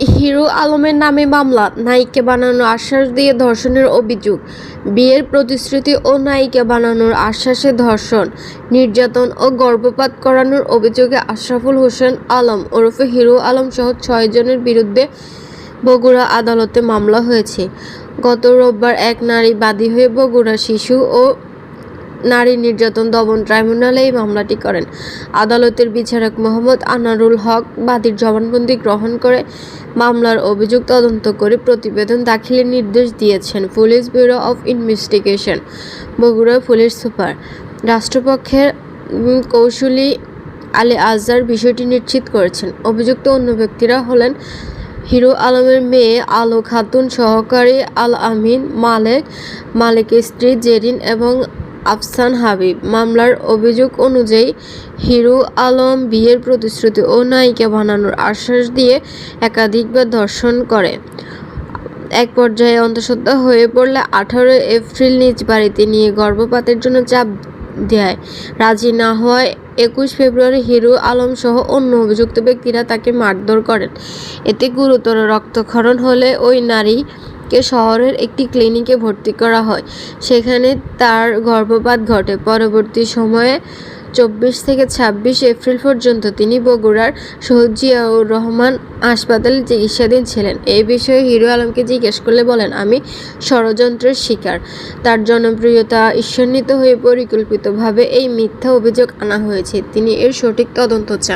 Hero আলমের নামে মামলা, নায়িকা বানানোর আশ্বাস দিয়ে ধর্ষণের অভিযোগ। বিয়ের প্রতিশ্রুতি ও নায়িকা বানানোর আশ্বাসে ধর্ষণ, নির্যাতন ও গর্ভপাত করানোর অভিযোগে আশরাফুল হোসেন আলম ওরফে হিরো আলম সহ ছয়জনের বিরুদ্ধে বগুড়া আদালতে মামলা হয়েছে। গত রোববার এক নারী বাদী হয়ে বগুড়া শিশু ও নারী নির্যাতন দমন ট্রাইব্যুনালে এই মামলাটি করেন। আদালতের বিচারক মোহাম্মদ আনারুল হক বাদীর জবানবন্দি গ্রহণ করে মামলার অভিযোগ তদন্ত করে প্রতিবেদন দাখিলের নির্দেশ দিয়েছেন police bureau of investigation, Bogura police super. রাষ্ট্রপক্ষের কৌশলী আলী আজহার বিষয়টি নিশ্চিত করেছেন। অভিযুক্ত অন্য ব্যক্তিরা হলেন হিরো আলমের মেয়ে আলো খাতুন, সহকারী আল আমিন, মালেক মালেকের স্ত্রী জেরিন এবং আফসান হাবিব। মামলার অভিযোগ অনুযায়ী হিরু আলম বিয়ের প্রতিশ্রুতি ও নায়িকা বানানোর আশ্বাস দিয়ে একাধিকবার ধর্ষণ করে। এক পর্যায়ে অন্তঃসত্ত্বা হয়ে পড়লে আঠারো এপ্রিল নিজ বাড়িতে নিয়ে গর্ভপাতের জন্য চাপ দেয়। রাজি না হওয়ায় একুশ ফেব্রুয়ারি হিরো আলম সহ অন্য অভিযুক্ত ব্যক্তিরা তাকে মারধর করেন। এতে গুরুতর রক্তক্ষরণ হলে ওই নারীকে শহরের একটি ক্লিনিকে ভর্তি করা হয়। সেখানে তার গর্ভপাত ঘটে। পরবর্তী সময়ে চব্বিশ থেকে ছাব্বিশ এপ্রিল পর্যন্ত তিনি বগুড়ার শহীদ জিয়াউর রহমান হাসপাতালে চিকিৎসাধীন ছিলেন। এই বিষয়ে হিরো আলমকে জিজ্ঞেস করলে বলেন, আমি ষড়যন্ত্রের শিকার। তার জনপ্রিয়তা ঈর্ষান্বিত হয়ে পরিকল্পিতভাবে এই মিথ্যা অভিযোগ আনা হয়েছে। তিনি এর সঠিক তদন্ত চান।